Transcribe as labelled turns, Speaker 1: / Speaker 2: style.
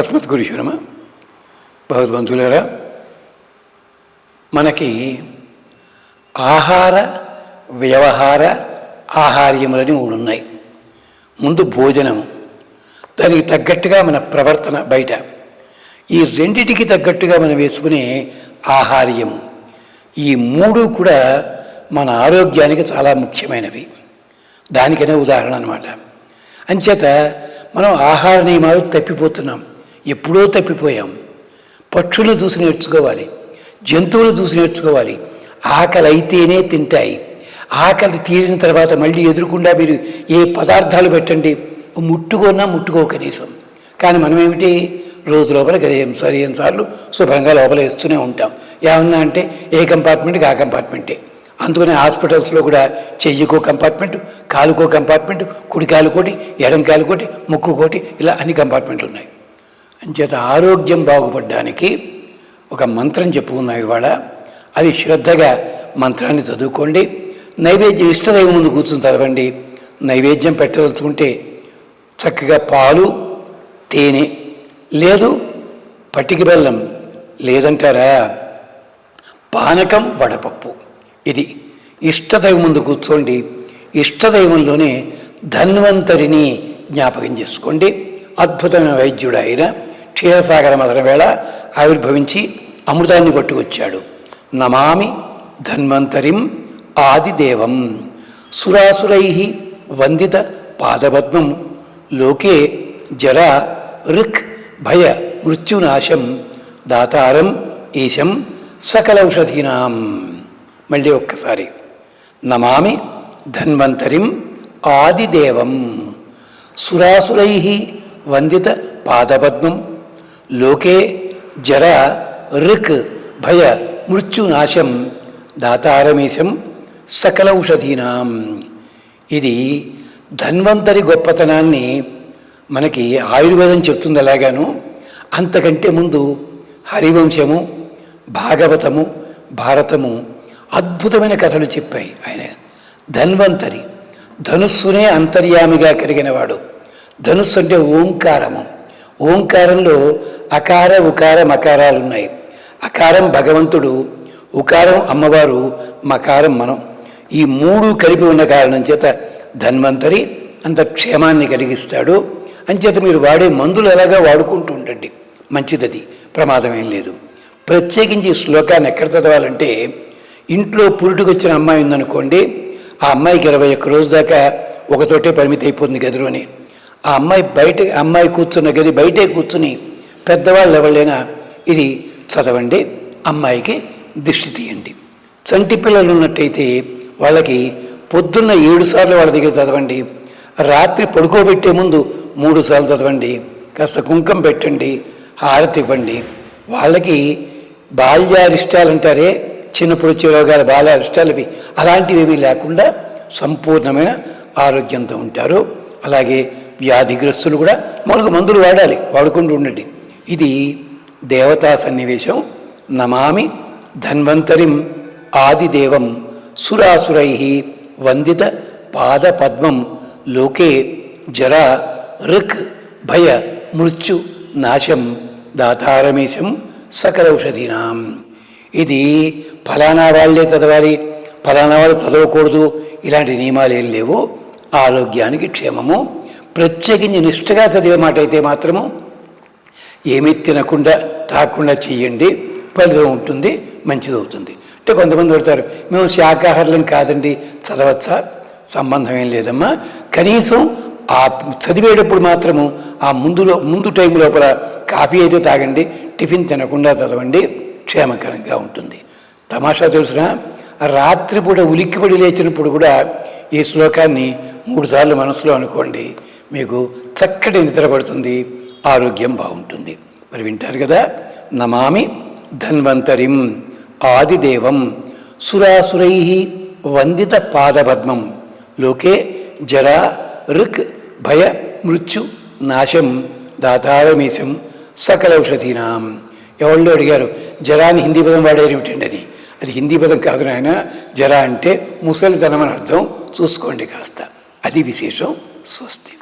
Speaker 1: అస్మత్ నమ భగవద్బంధువులారా మనకి ఆహార వ్యవహార ఆహార్యములని మూడు ఉన్నాయి ముందు భోజనము దానికి తగ్గట్టుగా మన ప్రవర్తన బయట. ఈ రెండిటికి తగ్గట్టుగా మనం వేసుకునే ఆహార్యము. ఈ మూడు కూడా మన ఆరోగ్యానికి చాలా ముఖ్యమైనవి. దానికనే ఉదాహరణ అనమాట అంచేత మనం ఆహార నియమాలు తప్పిపోతున్నాం. ఎప్పుడో తప్పిపోయాం. పక్షులు చూసి నేర్చుకోవాలి జంతువులు చూసి నేర్చుకోవాలి. ఆకలి అయితేనే తింటాయి. ఆకలి తీరిన తర్వాత మళ్ళీ ఎదురుకుండా మీరు ఏ పదార్థాలు పెట్టండి ముట్టుకున్నా ముట్టుకో కనీసం. కానీ మనమేమిటి? రోజు లోపల గదేం సరైన సార్లు శుభ్రంగా లోపల వేస్తూనే ఉంటాం. ఏమన్నా అంటే ఏ కంపార్ట్మెంట్కి ఆ కంపార్ట్మెంటే. అందుకనే హాస్పిటల్స్లో కూడా చెయ్యికో కంపార్ట్మెంట్ కాలుకో కంపార్ట్మెంట్ కుడికాలు కోటి ఎడం కాలుకోటి ముక్కు కోటి ఇలా అన్ని కంపార్ట్మెంట్లు ఉన్నాయి అంచేత ఆరోగ్యం బాగుపడడానికి ఒక మంత్రం చెప్పుకున్నాం ఇవాళ. అది శ్రద్ధగా మంత్రాన్ని చదువుకోండి. నైవేద్యం ఇష్టదైవం ముందు కూర్చుని చదవండి. నైవేద్యం పెట్టదలుచుకుంటే చక్కగా పాలు తేనె లేదు పట్టిక బెల్లం లేదంటారా? పానకం వడపప్పు. ఇది ఇష్టదైవం ముందు కూర్చోండి. ఇష్టదైవంలోనే ధన్వంతరిని జ్ఞాపకం చేసుకోండి. అద్భుతమైన వైద్యుడు ఆయన. క్షీరసాగర మదన వేళ ఆవిర్భవించి అమృతాన్ని కొట్టుకొచ్చాడు. నమామి ధన్వంతరిం ఆదిదేవం. సురాసురై వందిత పాదపద్మం. లోకే జర రిక్ భయ మృత్యునాశం. దాతారం ఈశం సకలౌషధీనాం మళ్ళీ ఒక్కసారి. నమామి ధన్వంతరిం ఆదిదేవం. సురాసురై వందిత పాదపద్మం. లోకే జర రిక్ భయ మృత్యునాశం దాతారమీశం సకలౌషధీనాం ఇది ధన్వంతరి గొప్పతనాన్ని మనకి ఆయుర్వేదం చెప్తుంది అలాగాను. అంతకంటే ముందు హరివంశము భాగవతము భారతము అద్భుతమైన కథలు చెప్పాయి ఆయన. ధన్వంతరి ధనుస్సునే అంతర్యామిగా కలిగినవాడు ధనుస్సు అంటే ఓంకారము. ఓంకారంలో అకార ఉకార మకారాలు ఉన్నాయి. అకారం భగవంతుడు ఉకారం అమ్మవారు మకారం మనం. ఈ మూడు కలిపి ఉన్న కారణం చేత ధన్వంతరి అంత క్షేమాన్ని కలిగిస్తాడు. అంచేత మీరు వాడే మందులు ఎలాగా వాడుకుంటూ ఉండండి. మంచిదది ప్రమాదం ఏం లేదు. ప్రత్యేకించి శ్లోకాన్ని ఎక్కడ చదవాలంటే ఇంట్లో పురుటుకొచ్చిన అమ్మాయి ఉందనుకోండి ఆ అమ్మాయికి ఇరవై ఒక్క రోజు దాకా ఒకతోటే పరిమితి అయిపోతుంది గదిలోనే. ఆ అమ్మాయి బయట అమ్మాయి కూర్చున్న గది బయటే కూర్చుని పెద్దవాళ్ళు ఎవరైనా ఇది చదవండి అమ్మాయికి దిష్టి తీయండి. చంటి పిల్లలు ఉన్నట్టయితే వాళ్ళకి పొద్దున్న ఏడు సార్లు వాళ్ళ దగ్గర చదవండి రాత్రి పడుకోబెట్టే ముందు మూడు సార్లు చదవండి కాస్త కుంకం పెట్టండి హారతి ఇవ్వండి. వాళ్ళకి బాల్యారిష్టాలు అంటారే చిన్నప్పుడు వచ్చే రోగాలు బాల్యారిష్టాలు ఇవి అలాంటివి ఏమీ లేకుండా సంపూర్ణమైన ఆరోగ్యంతో ఉంటారు. అలాగే వ్యాధిగ్రస్తులు కూడా మనకు మందులు వాడాలి వాడుకుంటూ ఉండండి. ఇది దేవతా సన్నివేశం. నమామి ధన్వంతరిం ఆదిదేవం సురాసురై వందిత పాదపద్మం. లోకే జర ఋక్ భయ మృత్యు నాశం దాతారమేశం సకలౌషధీనాం ఇది ఫలానా వాళ్ళే చదవాలి ఫలానా వాళ్ళు చదవకూడదు ఇలాంటి నియమాలు ఏం లేవు. ఆరోగ్యానికి క్షేమము. ప్రత్యేకించి నిష్ఠగా చదివే మాట అయితే మాత్రము ఏమీ తినకుండా తాకుండా చెయ్యండి ఫలితం ఉంటుంది మంచిదవుతుంది అంటే కొంతమంది పెడతారు మేము శాకాహారం కాదండి చదవచ్చా? సంబంధం ఏం లేదమ్మా. కనీసం ఆ చదివేటప్పుడు మాత్రము ఆ ముందులో ముందు టైం లోపల కాఫీ అయితే తాగండి టిఫిన్ తినకుండా చదవండి క్షేమకరంగా ఉంటుంది. తమాషా తెలుసిన? రాత్రిపూట ఉలిక్కిపడి లేచినప్పుడు కూడా ఈ శ్లోకాన్ని మూడుసార్లు మనసులో అనుకోండి మీకు చక్కటి నిద్ర పడుతుంది ఆరోగ్యం బాగుంటుంది. మరి వింటారు కదా? నమామి ధన్వంతరిం ఆదిదేవం సురాసురై వందిత పాదపద్మం. లోకే జరా రుక్ భయ మృత్యు నాశం దాతారమీశం సకలౌషధీనాం ఎవళ్ళు అడిగారు? జరాని హిందీ పదం వాడారు ఏమిటండి అని. అది హిందీ పదం కాదు నాయన జరా అంటే ముసలితనం అని అర్థం. చూసుకోండి కాస్త. అది విశేషం స్వస్తి.